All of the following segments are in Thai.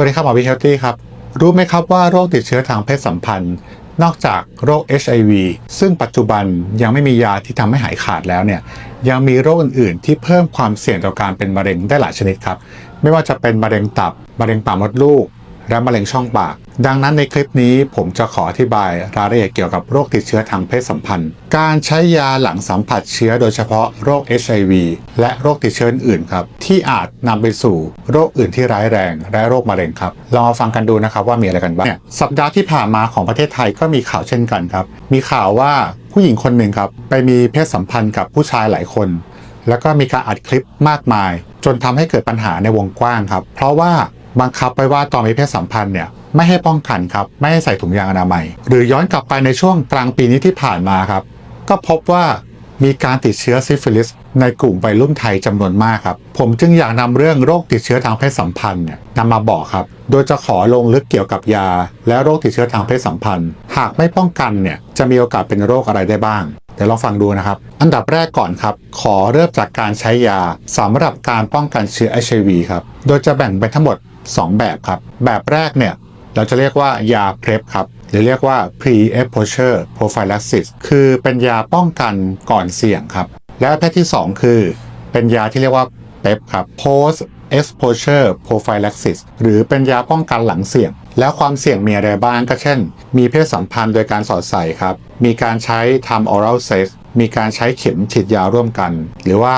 วัสดีครับหมอวิเฮลตี้ครับ รู้ไหมครับว่าโรคติดเชื้อทางเพศสัมพันธ์ นอกจากโรค HIV ซึ่งปัจจุบันยังไม่มียาที่ทำให้หายขาดแล้วเนี่ยยังมีโรคอื่นๆ ที่เพิ่มความเสี่ยงต่อการเป็นมะเร็งได้หลายชนิดครับ ไม่ว่าจะเป็นมะเร็งตับ มะเร็งปากมดลูก และมะเร็งช่องปาก ดังนั้นในคลิปนี้ผมจะขออธิบายรายละเอียดเกี่ยวกับโรคติดเชื้อทางเพศสัมพันธ์ การใช้ยาหลังสัมผัสเชื้อโดยเฉพาะโรค HIV และโรคติดเชื้ออื่นครับ ที่อาจนำไปสู่โรคอื่นที่ร้ายแรง และโรคมะเร็งครับลองมาฟังกันดูนะครับว่ามีอะไรกันบ้างเนี่ยสัปดาห์ที่ผ่านมาของประเทศไทยก็มีข่าวเช่นกันครับ มีข่าวว่าผู้หญิงคนหนึ่งครับไปมีเพศสัมพันธ์กับผู้ชายหลายคนแล้วก็มีการอัดคลิปมากมาย จนทำให้เกิดปัญหาในวงกว้างครับ เพราะว่า บังคับไว้ว่าตอนมีเพศสัมพันธ์เนี่ยไม่ให้ป้องกันครับไม่ให้ใส่ถุงยางอนามัย หรือย้อนกลับไปในช่วงกลางปีนี้ที่ผ่านมาครับ ก็พบว่ามีการติดเชื้อซิฟิลิสในกลุ่มวัยรุ่นไทยจำนวนมากครับ ผมจึงอยากนำเรื่องโรคติดเชื้อทางเพศสัมพันธ์เนี่ยนำมาบอกครับ โดยจะขอลงลึกเกี่ยวกับยา และโรคติดเชื้อทางเพศสัมพันธ์ หากไม่ป้องกันเนี่ยจะมีโอกาสเป็นโรคอะไรได้บ้างเดี๋ยวลองฟังดูนะครับ อันดับแรกก่อนครับ ขอเริ่มจากการใช้ยาสำหรับการป้องกันเชื้อ HIV ครับ โดยจะแบ่งเป็นทั้งหมด 2 แบบครับ แบบแรกเนี่ยเราจะเรียกว่ายาเพล p ครับหรือเรียกว่า pre-exposure prophylaxis คือเป็นยาป้องกันก่อนเสี่ยงครับ และประเภทที่ 2 คือ เป็นยาที่เรียกว่า PEP ครับ post exposure prophylaxis หรือเป็นยาป้องกันหลังเสี่ยง แล้วความเสี่ยงมีอะไรบ้างก็เช่น มีเพศสัมพันธ์โดยการสอดใส่ครับ มีการใช้ทำ oral sex มีการใช้เข็มฉีดยาร่วมกัน หรือว่า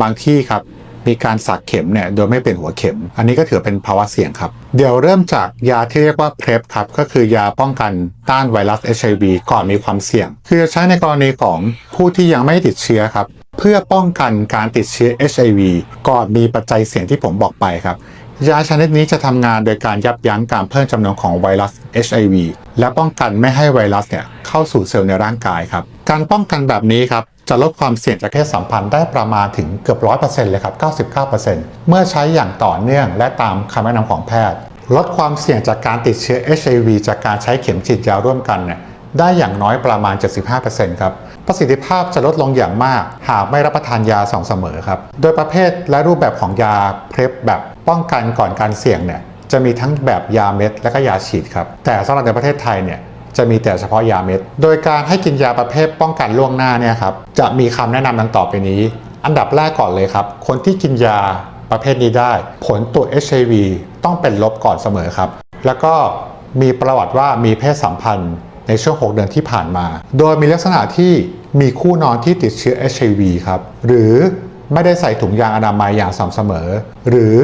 บางที่ครับ มีการสักเข็มเนี่ยโดยไม่เป็นหัวเข็ม อันนี้ก็ถือเป็นภาวะเสี่ยงครับ เดี๋ยวเริ่มจากยาที่เรียกว่า PrEP ครับก็คือยาป้องกันต้านไวรัส HIV ก่อนมีความเสี่ยง คือจะใช้ในกรณีของผู้ที่ยังไม่ติดเชื้อครับเพื่อป้องกันการติดเชื้อ HIV ก่อนมีปัจจัยเสี่ยงที่ผมบอกไปครับยาชนิดนี้จะทำงานโดยการยับยั้งการเพิ่มจำนวนของไวรัส HIV และป้องกันไม่ให้ไวรัสเนี่ยเข้าสู่เซลล์ในร่างกายครับ การป้องกันแบบนี้ครับ จะลดความเสี่ยงจากเพศสัมพันธ์ได้ประมาณถึงเกือบ 100%เลยครับ 99%เมื่อใช้อย่างต่อเนื่องและตามคำแนะนำของแพทย์ ลดความเสี่ยงจากการติดเชื้อ HIV จากการใช้เข็มฉีดยาร่วมกันเนี่ยได้อย่างน้อยประมาณ 75%ครับ ประสิทธิภาพจะลดลงอย่างมาก หากไม่รับประทานยาสม่ำเสมอครับ โดยประเภทและรูปแบบของยาเพล p แบบป้องกันก่อนการเสี่ยงเนี่ยจะมีทั้งแบบยาเม็ดและก็ยาฉีดครับ แต่สำหรับในประเทศไทยเนี่ย จะมีแต่เฉพาะยาเม็ด โดยการให้กินยาประเภทป้องกันล่วงหน้าเนี่ยครับ จะมีคำแนะนำดังต่อไปนี้ อันดับแรกก่อนเลยครับ คนที่กินยาประเภทนี้ได้ ผลตรวจ HIV ต้องเป็นลบก่อนเสมอครับ แล้วก็มีประวัติว่ามีเพศสัมพันธ์ในช่วง 6 เดือนที่ผ่านมา โดยมีลักษณะที่มีคู่นอนที่ติดเชื้อ HIV ครับ หรือไม่ได้ใส่ถุงยางอนามัยอย่างสม่ำเสมอ หรือ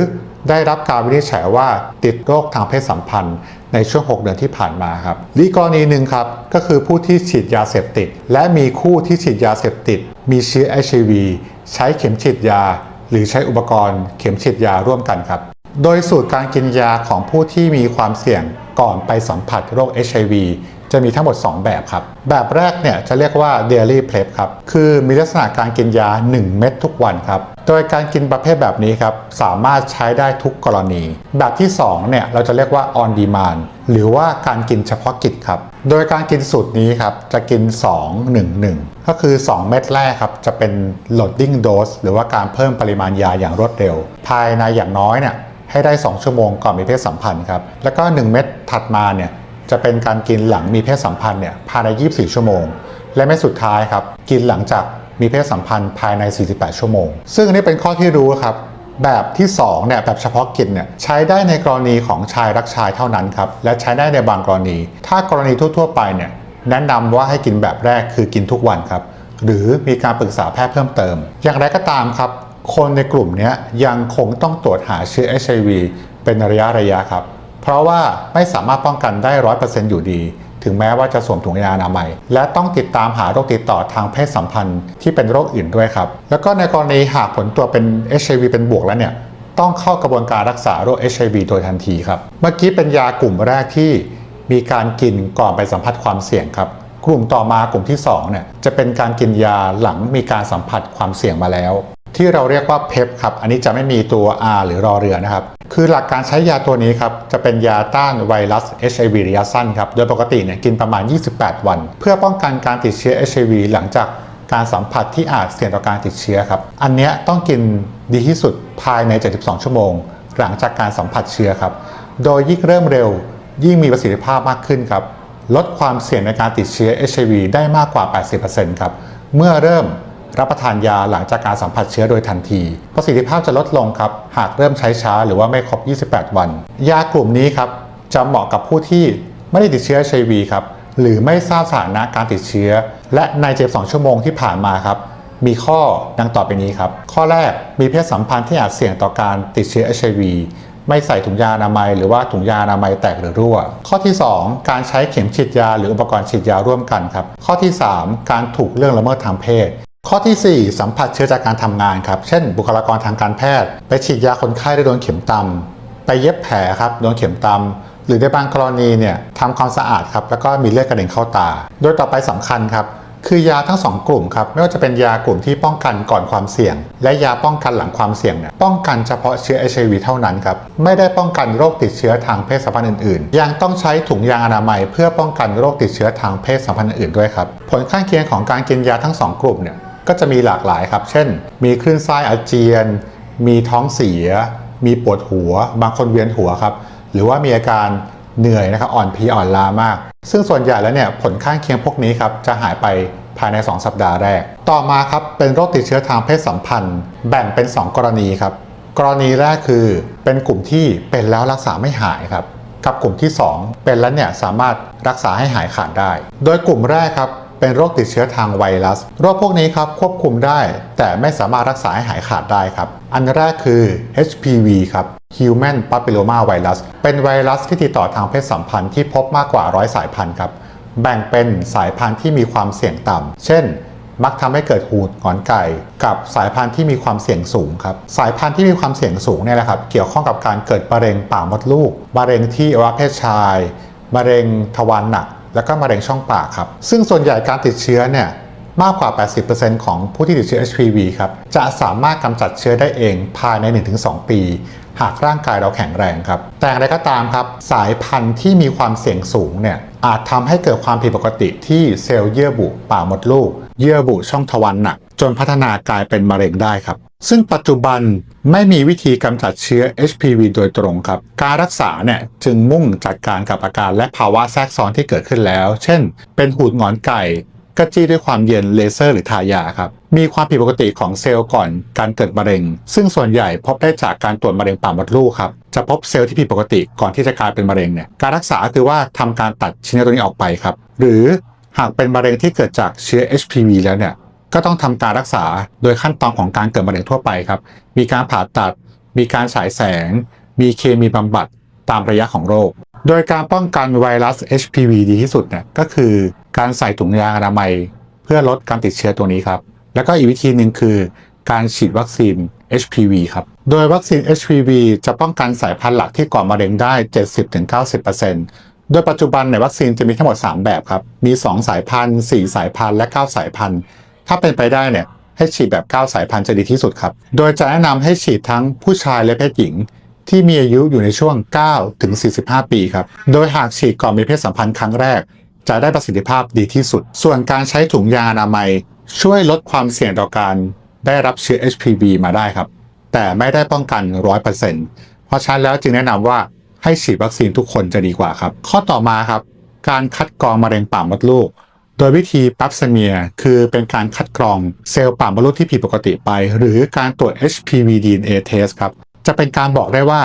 ได้รับการวินิจฉัยว่าติดโรคทางเพศสัมพันธ์ ในช่วง 6 เดือนที่ผ่านมาครับอีกกรณีหนึ่งครับก็คือผู้ที่ฉีดยาเสพติด และมีคู่ที่ฉีดยาเสพติด มีเชื้อ HIV ใช้เข็มฉีดยา หรือใช้อุปกรณ์เข็มฉีดยาร่วมกันครับ โดยสูตรการกินยาของผู้ที่มีความเสี่ยงก่อนไปสัมผัสโรค HIV จะมีทั้งหมด 2 แบบครับ แบบแรกเนี่ยจะเรียกว่า daily prep ครับ คือมีลักษณะการกินยา 1 เม็ดทุกวันครับ โดยการกินประเภทแบบนี้ครับ สามารถใช้ได้ทุกกรณี แบบที่2เนี่ยเราจะเรียกว่า on demand หรือว่าการกินเฉพาะกิจครับ โดยการกินสูตรนี้ครับ จะกิน 2 1 1 ก็คือ 2 เม็ดแรกครับ จะเป็น loading dose หรือว่าการเพิ่มปริมาณยาอย่างรวดเร็ว ภายในอย่างน้อยเนี่ยให้ได้ 2 ชั่วโมงก่อนมีเพศสัมพันธ์ครับ แล้วก็ 1 เม็ดถัดมาเนี่ย จะเป็นการกินหลังมีเพศสัมพันธ์เนี่ยภายใน 24 ชั่วโมง และเม็ดสุดท้ายครับ กินหลังจากมีเพศสัมพันธ์ภายใน 48 ชั่วโมง ซึ่งอันนี้เป็นข้อที่รู้ครับ แบบที่2เนี่ยแบบเฉพาะกิจเนี่ยใช้ได้ในกรณีของชายรักชายเท่านั้นครับ และใช้ได้ในบางกรณี ถ้ากรณีทั่ว ๆ ไปเนี่ยแนะนำว่าให้กินแบบแรกคือกินทุกวันครับ หรือมีการปรึกษาแพทย์เพิ่มเติม อย่างไรก็ตามครับ คนในกลุ่มนี้ยังคงต้องตรวจหาเชื้อ HIV เป็นระยะระยะครับ เพราะว่าไม่สามารถป้องกันได้ร้อยเปอร์เซ็นต์อยู่ดี ถึงแม้ว่าจะสวมถุงยางอนามัย และต้องติดตามหาโรคติดต่อทางเพศสัมพันธ์ที่เป็นโรคอื่นด้วยครับ แล้วก็ในกรณีหากผลตรวจเป็น HIV เป็นบวกแล้วเนี่ยต้องเข้ากระบวนการรักษาโรค HIV โดยทันทีครับ เมื่อกี้เป็นยากลุ่มแรกที่มีการกินก่อนไปสัมผัสความเสี่ยงครับ กลุ่มต่อมากลุ่มที่2เนี่ยจะเป็นการกินยาหลังมีการสัมผัสความเสี่ยงมาแล้ว ที่เราเรียกว่าเพปครับ อันนี้จะไม่มีตัว R หรือรอเรือนะครับ คือหลักการใช้ยาตัวนี้ครับ จะเป็นยาต้านไวรัส HIV ระยะสั้นครับ โดยปกติเนี่ยกินประมาณ 28 วัน เพื่อป้องกันการติดเชื้อ HIV หลังจากการสัมผัสที่อาจเสี่ยงต่อการติดเชื้อครับ อันเนี้ยต้องกินดีที่สุดภายใน 72 ชั่วโมง หลังจากการสัมผัสเชื้อครับ โดยยิ่งเริ่มเร็ว ยิ่งมีประสิทธิภาพมากขึ้นครับ ลดความเสี่ยงในการติดเชื้อ HIV ได้มากกว่า 80%ครับ เมื่อเริ่ม รับประทานยาหลังจากการสัมผัสเชื้อโดยทันที ประสิทธิภาพจะลดลงครับ หากเริ่มใช้ช้าหรือว่าไม่ครบ 28 วัน ยากลุ่มนี้ครับจะเหมาะกับผู้ที่ไม่ได้ติดเชื้อ HIV ครับหรือไม่ทราบสถานะการติดเชื้อ และใน72ชั่วโมงที่ผ่านมาครับมีข้อดังต่อไปนี้ครับ ข้อแรกมีเพศสัมพันธ์ที่อาจเสี่ยงต่อการติดเชื้อ HIV ไม่ใส่ถุงยางอนามัยหรือว่าถุงยางอนามัยแตกหรือรั่ว ข้อที่ 2 การใช้เข็มฉีดยาหรืออุปกรณ์ฉีดยาร่วมกันครับ ข้อที่ 3 การถูกเรื่องละเมิดทางเพศ ข้อทีสี่ 4 สัมผัสเชื้อจากการทำงานครับ เช่น บุคลากรทางการแพทย์ ไปฉีดยาคนไข้ได้โดนเข็มตำไปเย็บแผลครับโดนเข็มตำหรือในบางกรณีเนี่ยทำความสะอาดครับแล้วก็มีเลือดกระเด็นเข้าตา โดยต่อไปสำคัญครับคือยาทั้งสองกลุ่มครับไม่ว่าจะเป็นยากลุ่มที่ป้องกันก่อนความเสี่ยง และยาป้องกันหลังความเสี่ยงเนี่ยป้องกันเฉพาะเชื้อ HIV เท่านั้นครับไม่ได้ป้องกันโรคติดเชื้อทางเพศสัมพันธ์อื่นๆ ยังต้องใช้ถุงยางอนามัย เพื่อป้องกันโรคติดเชื้อทางเพศสัมพันธ์อื่นด้วยครับผลข้างเคียงของการกินยาทั้งสองกลุ่มเนี่ย ก็จะมีหลากหลายครับ เช่น มีคลื่นไส้อาเจียน มีท้องเสีย มีปวดหัว บางคนเวียนหัวครับ หรือว่ามีอาการเหนื่อยนะครับ อ่อนเพลียอ่อนล้ามาก ซึ่งส่วนใหญ่แล้วเนี่ยผลข้างเคียงพวกนี้ครับจะหายไปภายใน 2 สัปดาห์แรก ต่อมาครับเป็นโรคติดเชื้อทางเพศสัมพันธ์ แบ่งเป็น 2 กรณีครับ กรณีแรกคือเป็นกลุ่มที่เป็นแล้วรักษาไม่หายครับ กับกลุ่มที่ 2 เป็นแล้วเนี่ยสามารถรักษาให้หายขาดได้ โดยกลุ่มแรกครับ เป็นโรคติดเชื้อทางไวรัส โรคพวกนี้ครับควบคุมได้ แต่ไม่สามารถรักษาให้หายขาดได้ครับ อันแรกคือ HPV ครับ Human Papilloma Virus เป็นไวรัสที่ติดต่อทางเพศสัมพันธ์ที่พบมากกว่าร้อยสายพันธุ์ครับ แบ่งเป็นสายพันธุ์ที่มีความเสี่ยงต่ำ เช่น มักทำให้เกิดหูดหงอนไก่ กับสายพันธุ์ที่มีความเสี่ยงสูงครับ สายพันธุ์ที่มีความเสี่ยงสูงเนี่ยแหละครับ เกี่ยวข้องกับการเกิดมะเร็งปากมดลูก มะเร็งที่อวัยวะเพศชาย มะเร็งทวารหนัก แล้วก็มะเร็งช่องปากครับ ซึ่งส่วนใหญ่การติดเชื้อเนี่ยมากกว่า 80%ของผู้ที่ติดเชื้อ HPV ครับ จะสามารถกำจัดเชื้อได้เองภายใน 1-2 ปี หากร่างกายเราแข็งแรงครับ แต่อย่างไรก็ตามครับ สายพันธุ์ที่มีความเสี่ยงสูงเนี่ยอาจทำให้เกิดความผิดปกติที่เซลล์เยื่อบุปากมดลูก เยื่อบุช่องทวารหนัก จนพัฒนากลายเป็นมะเร็งได้ครับ ซึ่งปัจจุบันไม่มีวิธีกำจัดเชื้อ HPV โดยตรงครับ การรักษาเนี่ยจึงมุ่งจัดการกับอาการและภาวะแทรกซ้อนที่เกิดขึ้นแล้ว เช่น เป็นหูดงอนไก่ กระจี้ด้วยความเย็นเลเซอร์หรือทายาครับมีความผิดปกติของเซลล์ก่อนการเกิดมะเร็ง ซึ่งส่วนใหญ่พบได้จากการตรวจมะเร็งปากมดลูกครับจะพบเซลล์ที่ผิดปกติก่อนที่จะกลายเป็นมะเร็งเนี่ยการรักษาคือว่าทำการตัดชิ้นเนื้อตัวนี้ออกไปครับหรือหากเป็นมะเร็งที่เกิดจากเชื้อ HPV แล้วเนี่ยก็ต้องทำการรักษาโดยขั้นตอนของการเกิดมะเร็งทั่วไปครับมีการผ่าตัด มีการฉายแสง มีเคมีบำบัดตามระยะของโรค โดยการป้องกันไวรัส HPV ดีที่สุดเนี่ยก็คือ การใส่ถุงยางอนามัย เพื่อลดการติดเชื้อตัวนี้ครับ แล้วก็อีกวิธีหนึ่งคือ การฉีดวัคซีน HPV ครับ โดยวัคซีน HPV จะป้องกันสายพันธุ์หลักที่ก่อมะเร็งได้ 70-90%โดยปัจจุบันในวัคซีนจะมีทั้งหมด 3 แบบครับ มี 2 สายพันธุ์ 4 สายพันธุ์และ 9 สายพันธุ์ ถ้าเป็นไปได้เนี่ยให้ฉีดแบบ 9 สายพันธุ์จะดีที่สุดครับ โดยจะแนะนำให้ฉีดทั้งผู้ชายและเพศหญิง ที่มีอายุอยู่ในช่วง 9 ถึง 45 ปีครับ โดยหากฉีดก่อนมีเพศสัมพันธ์ครั้งแรก จะได้ประสิทธิภาพดีที่สุด ส่วนการใช้ถุงยางอนามัย ช่วยลดความเสี่ยงต่อการได้รับเชื้อ HPV มาได้ครับ แต่ไม่ได้ป้องกัน 100%เพราะฉะนั้นแล้วจึงแนะนำว่าให้ฉีดวัคซีนทุกคนจะดีกว่าครับ ข้อต่อมาครับ การคัดกรองมะเร็งปากมดลูก โดยวิธีปั๊บสเมียคือเป็นการคัดกรองเซลล์ปากมดลูกที่ผิดปกติไป หรือการตรวจ HPV DNA test ครับ จะเป็นการบอกได้ว่า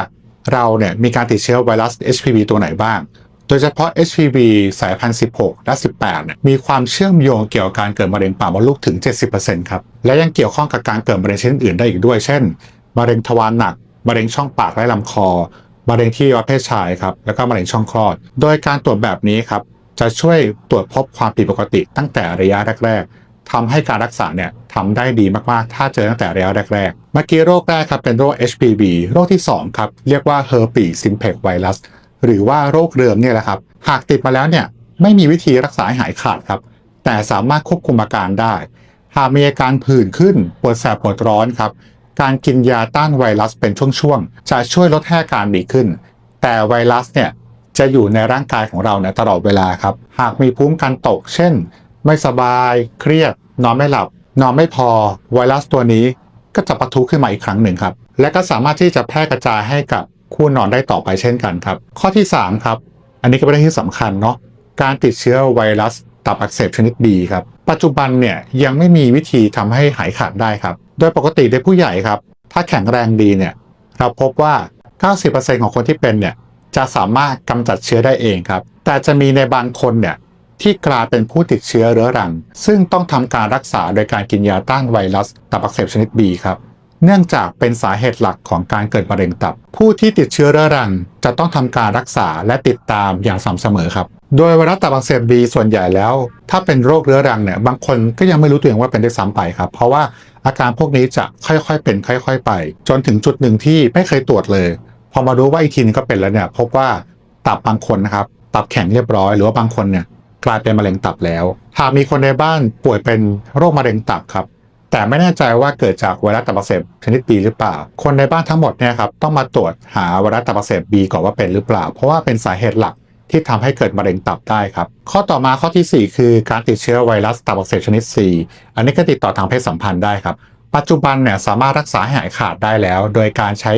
เราเนี่ยมีการติดเชื้อไวรัส HPV ตัวไหนบ้าง ดยเฉพาะ HPV สายพันธุ์ 16 และ 18เนี่ยมีความเชื่อมโยงเกี่ยวกับการเกิดมะเร็งปากมดลูกถึง 70%ครับ และยังเกี่ยวข้องกับการเกิดมะเร็งชนิดอื่นได้อีกด้วย เช่น มะเร็งทวารหนัก มะเร็งช่องปากและลำคอ มะเร็งที่วัยเพศชายครับ แล้วก็มะเร็งช่องคลอด โดยการตรวจแบบนี้ครับ จะช่วยตรวจพบความผิดปกติตั้งแต่ระยะแรกๆทำให้การรักษาเนี่ยทำได้ดีมากๆ ถ้าเจอตั้งแต่ระยะแรกๆ เมื่อกี้โรคแรกครับเป็นโรค HPV โรคที่2ครับ เรียกว่า herpes simplex virus หรือว่าโรคเรื้อมเนี่ยแหละครับ หากติดมาแล้วเนี่ยไม่มีวิธีรักษาให้หายขาดครับ แต่สามารถควบคุมอาการได้ หากมีอาการผื่นขึ้นปวดแสบปวดร้อนครับ การกินยาต้านไวรัสเป็นช่วงๆจะช่วยลดให้อาการดีขึ้น แต่ไวรัสเนี่ยจะอยู่ในร่างกายของเราเนี่ยตลอดเวลาครับ หากมีภูมิกันตก เช่น ไม่สบาย เครียด นอนไม่หลับ นอนไม่พอ ไวรัสตัวนี้ก็จะปะทุขึ้นมาอีกครั้งหนึ่งครับ และก็สามารถที่จะแพร่กระจายให้กับ คู่นอนได้ต่อไปเช่นกันครับ ข้อที่ 3 ครับ อันนี้ก็เป็นเรื่องที่สำคัญเนาะการติดเชื้อไวรัสตับอักเสบชนิด B ครับปัจจุบันเนี่ยยังไม่มีวิธีทำให้หายขาดได้ครับ โดยปกติในผู้ใหญ่ครับ ถ้าแข็งแรงดีเนี่ยเราพบว่า 90%ของคนที่เป็นเนี่ยจะสามารถกำจัดเชื้อได้เองครับ แต่จะมีในบางคนเนี่ยที่กลายเป็นผู้ติดเชื้อเรื้อรัง ซึ่งต้องทำการรักษาโดยการกินยาต้านไวรัสตับอักเสบชนิด B ครับ เนื่องจากเป็นสาเหตุหลักของการเกิดมะเร็งตับ ผู้ที่ติดเชื้อเรื้อรัง จะต้องทำการรักษาและติดตามอย่างสม่ำเสมอครับ โดยไวรัสตับอักเสบบีส่วนใหญ่แล้ว ถ้าเป็นโรคเรื้อรังเนี่ยบางคนก็ยังไม่รู้ตัวเองว่าเป็นได้ซ้ำไปครับ เพราะว่าอาการพวกนี้จะค่อยๆเป็น ค่อย ๆ ไป จนถึงจุดหนึ่งที่ไม่เคยตรวจเลย พอมารู้ว่าอีกทีนึงก็เป็นแล้วเนี่ยพบว่าตับบางคนนะครับตับแข็งเรียบร้อย หรือว่าบางคนเนี่ยกลายเป็นมะเร็งตับแล้ว หากมีคนในบ้านป่วยเป็นโรคมะเร็งตับครับ แต่ไม่แน่ใจว่าเกิดจากไวรัสตับอักเสบชนิด B หรือเปล่า คนในบ้านทั้งหมดเนี่ยครับต้องมาตรวจหาไวรัสตับอักเสบ B ก่อนว่าเป็นหรือเปล่า เพราะว่าเป็นสาเหตุหลักที่ทำให้เกิดมะเร็งตับได้ครับ ข้อต่อมาข้อทีสี่ 4 คือการติดเชื้อไวรัสตับอักเสบชนิด C อันนี้ก็ติดต่อทางเพศสัมพันธ์ได้ครับ ปัจจุบันเนี่ยสามารถรักษาให้หายขาดได้แล้ว โดยการใช้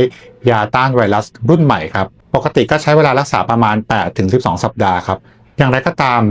ยาต้านไวรัสรุ่นใหม่ครับ ปกติก็ใช้เวลารักษาประมาณ8-12 สัปดาห์ครับ อย่างไรก็ตาม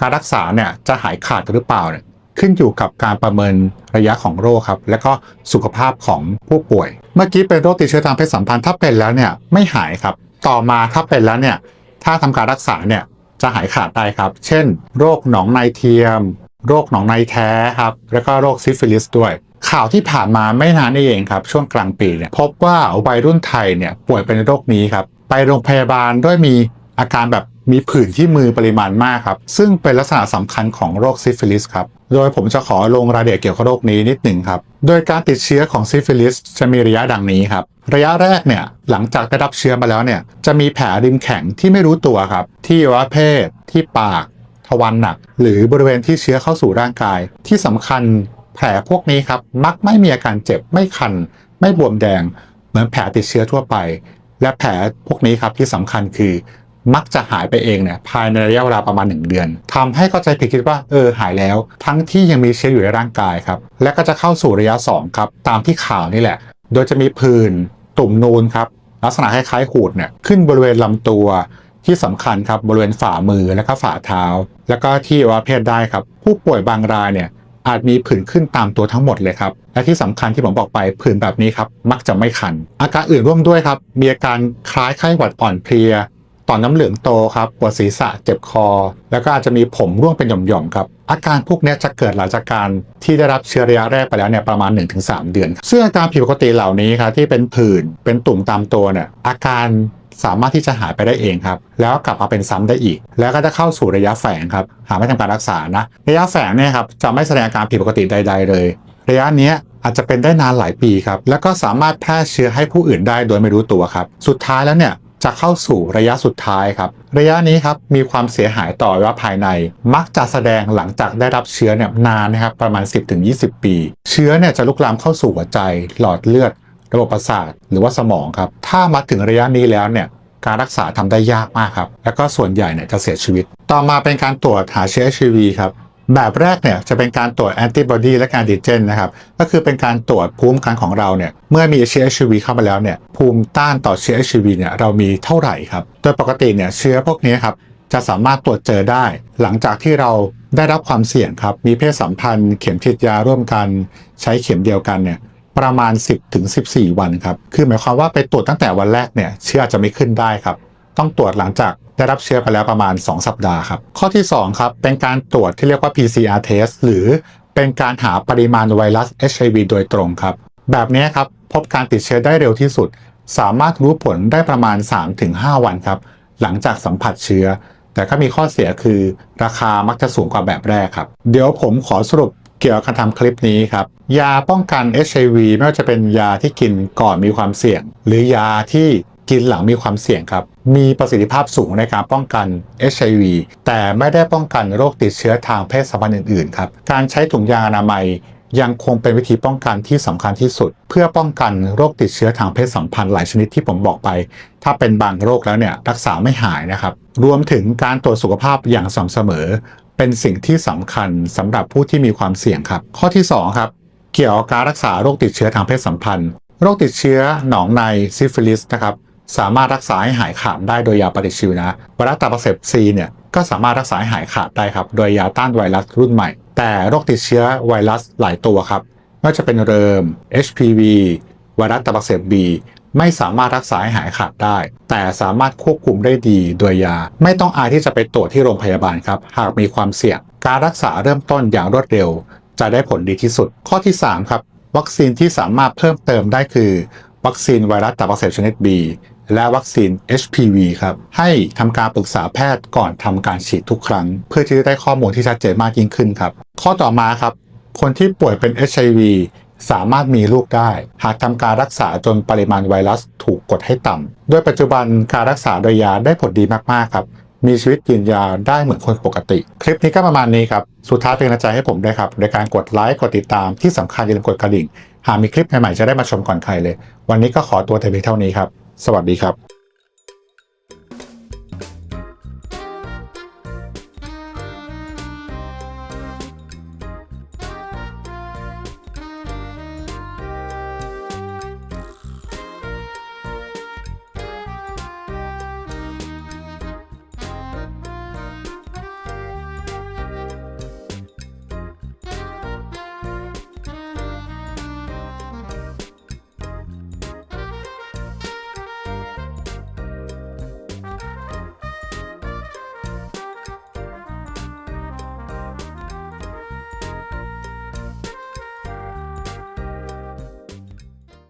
การรักษาเนี่ยจะหายขาดหรือเปล่าเนี่ย ขึ้นอยู่กับการประเมินระยะของโรคครับ และก็สุขภาพของผู้ป่วย เมื่อกี้เป็นโรคติดเชื้อทางเพศสัมพันธ์ถ้าเป็นแล้วเนี่ยไม่หายครับ ต่อมาถ้าเป็นแล้วเนี่ยถ้าทำการรักษาเนี่ยจะหายขาดได้ครับ เช่น โรคหนองในเทียม โรคหนองในแท้ครับ แล้วก็โรคซิฟิลิสด้วย ข่าวที่ผ่านมาไม่นานนี่เองครับ ช่วงกลางปีเนี่ยพบว่าวัยรุ่นไทยเนี่ยป่วยเป็นโรคนี้ครับ ไปโรงพยาบาลด้วยมี อาการแบบมีผื่นที่มือปริมาณมากครับ ซึ่งเป็นลักษณะสำคัญของโรคซิฟิลิสครับ โดยผมจะขอลงรายละเอียดเกี่ยวกับโรคนี้นิดหนึ่งครับ โดยการติดเชื้อของซิฟิลิสจะมีระยะดังนี้ครับ ระยะแรกเนี่ยหลังจากได้รับเชื้อมาแล้วเนี่ยจะมีแผลริมแข็งที่ไม่รู้ตัวครับ ที่อวัยเพศ ที่ปาก ทวารหนัก หรือบริเวณที่เชื้อเข้าสู่ร่างกาย ที่สำคัญแผลพวกนี้ครับมักไม่มีอาการเจ็บไม่คัน ไม่บวมแดง เหมือนแผลติดเชื้อทั่วไป และแผลพวกนี้ครับที่สำคัญคือ มักจะหายไปเองเนี่ยภายในระยะเวลาประมาณ 1 เดือนทำให้เข้าใจผิดคิดว่าเออหายแล้ว ทั้งที่ยังมีเชื้ออยู่ในร่างกายครับและก็จะเข้าสู่ระยะ2ครับตามที่ข่าวนี่แหละ โดยจะมีผื่นตุ่มนูนครับลักษณะคล้ายๆหูดเนี่ยขึ้นบริเวณลำตัวที่สำคัญครับบริเวณฝ่ามือและก็ฝ่าเท้า แล้วก็ที่วัยวะเพศได้ครับ ผู้ป่วยบางรายเนี่ยอาจมีผื่นขึ้นตามตัวทั้งหมดเลยครับ และที่สำคัญที่ผมบอกไปผื่นแบบนี้ครับ มักจะไม่คัน อาการอื่นร่วมด้วยครับ มีอาการคล้ายไข้หวัดอ่อนเพลีย ต่อมน้ำเหลืองโตครับปวดศีรษะเจ็บคอ แล้วก็อาจจะมีผมร่วงเป็นหย่อมๆครับอาการพวกนี้จะเกิดหลังจากการที่ได้รับเชื้อระยะแรกไปแล้วเนี่ยประมาณ 1-3 เดือน ซึ่งอาการผิดปกติเหล่านี้ครับที่เป็นผื่นเป็นตุ่มตามตัวเนี่ยอาการสามารถที่จะหายไปได้เองครับ แล้วกลับมาเป็นซ้ำได้อีก แล้วก็จะเข้าสู่ระยะแฝงครับ หากไม่ทำการรักษานะ ระยะแฝงเนี่ยครับจะไม่แสดงอาการผิดปกติใด ๆ เลย ระยะนี้อาจจะเป็นได้นานหลายปีครับ แล้วก็สามารถแพร่เชื้อให้ผู้อื่นได้โดยไม่รู้ตัวครับ สุดท้ายแล้วเนี่ย จะเข้าสู่ระยะสุดท้ายครับ ระยะนี้ครับมีความเสียหายต่อวัยวะภายใน มักจะแสดงหลังจากได้รับเชื้อเนี่ยนานนะครับประมาณ 10-20 ปี เชื้อเนี่ยจะลุกลามเข้าสู่หัวใจ หลอดเลือด ระบบประสาทหรือว่าสมองครับถ้ามาถึงระยะนี้แล้วเนี่ยการรักษาทำได้ยากมากครับ แล้วก็ส่วนใหญ่เนี่ยจะเสียชีวิต ต่อมาเป็นการตรวจหาเชื้อ HIV ครับ แบบแรกเนี่ยจะเป็นการตรวจแอนติบอดีและการดิเจนนะครับ ก็คือเป็นการตรวจภูมิคุ้มกันของเราเนี่ยเมื่อมีเชื้อ HIV เข้ามาแล้วเนี่ยภูมิต้านต่อเชื้อ HIV เนี่ยเรามีเท่าไหร่ครับ โดยปกติเนี่ยเชื้อพวกนี้ครับจะสามารถตรวจเจอได้ หลังจากที่เราได้รับความเสี่ยงครับ มีเพศสัมพันธ์ เข็มฉีดยาร่วมกัน ใช้เข็มเดียวกันเนี่ยประมาณ 10ถึง14 วันครับ คือหมายความว่าไปตรวจตั้งแต่วันแรกเนี่ยเชื้ออาจจะไม่ขึ้นได้ครับ ต้องตรวจหลังจากได้รับเชื้อไปแล้วประมาณ 2 สัปดาห์ครับ ข้อที่ 2 ครับ เป็นการตรวจที่เรียกว่า PCR test หรือเป็นการหาปริมาณไวรัส HIV โดยตรงครับ แบบนี้ครับ พบการติดเชื้อได้เร็วที่สุด สามารถรู้ผลได้ประมาณ 3-5 วันครับ หลังจากสัมผัสเชื้อ แต่ก็มีข้อเสียคือราคามักจะสูงกว่าแบบแรกครับ เดี๋ยวผมขอสรุปเกี่ยวกับการทำคลิปนี้ครับ ยาป้องกัน HIV ไม่ว่าจะเป็นยาที่กินก่อนมีความเสี่ยง หรือยาที่ กินหลังมีความเสี่ยงครับ มีประสิทธิภาพสูงในการป้องกัน HIV แต่ไม่ได้ป้องกันโรคติดเชื้อทางเพศสัมพันธ์อื่นๆครับการใช้ถุงยางอนามัยยังคงเป็นวิธีป้องกันที่สำคัญที่สุด เพื่อป้องกันโรคติดเชื้อทางเพศสัมพันธ์หลายชนิดที่ผมบอกไป ถ้าเป็นบางโรคแล้วเนี่ยรักษาไม่หายนะครับ รวมถึงการตรวจสุขภาพอย่างสม่ำเสมอ เป็นสิ่งที่สำคัญสำหรับผู้ที่มีความเสี่ยงครับ ข้อที่สองครับเกี่ยวกับการรักษาโรคติดเชื้อทางเพศสัมพันธ์ โรคติดเชื้อหนองในซิฟิลิสนะครับ สามารถรักษาให้หายขาดได้โดยยาปฏิชีวนะไวรัสตับอักเสบซีเนี่ยก็สามารถรักษาให้หายขาดได้ครับโดยยาต้านไวรัสรุ่นใหม่ แต่โรคติดเชื้อไวรัสหลายตัวครับไม่ว่าจะเป็นเริม HPV ไวรัสตับอักเสบ B ไม่สามารถรักษาให้หายขาดได้ แต่สามารถควบคุมได้ดีโดยยา ไม่ต้องอายที่จะไปตรวจที่โรงพยาบาลครับ หากมีความเสี่ยง การรักษาเริ่มต้นอย่างรวดเร็ว จะได้ผลดีที่สุด ข้อที่ 3 ครับ วัคซีนที่สามารถเพิ่มเติมได้คือ วัคซีนไวรัสตับอักเสบชนิด B และวัคซีน HPV ครับ ให้ทำการปรึกษาแพทย์ก่อนทำการฉีดทุกครั้ง เพื่อที่จะได้ข้อมูลที่ชัดเจนมากยิ่งขึ้นครับ ข้อต่อมาครับ คนที่ป่วยเป็น HIV สามารถมีลูกได้ หากทำการรักษาจนปริมาณไวรัสถูกกดให้ต่ำโดยปัจจุบันการรักษาโดยยาได้ผลดีมาก ๆ ครับ มีชีวิตยืนยาวได้เหมือนคนปกติ คลิปนี้ก็ประมาณนี้ครับ สุดท้ายเป็นกำลังใจให้ผมด้วยครับโดยการกดไลค์กดติดตามที่สำคัญอย่าลืมกดกระดิ่ง หากมีคลิปใหม่ๆจะได้มาชมก่อนใครเลย วันนี้ก็ขอตัวแต่เพียงเท่านี้ครับ สวัสดีครับ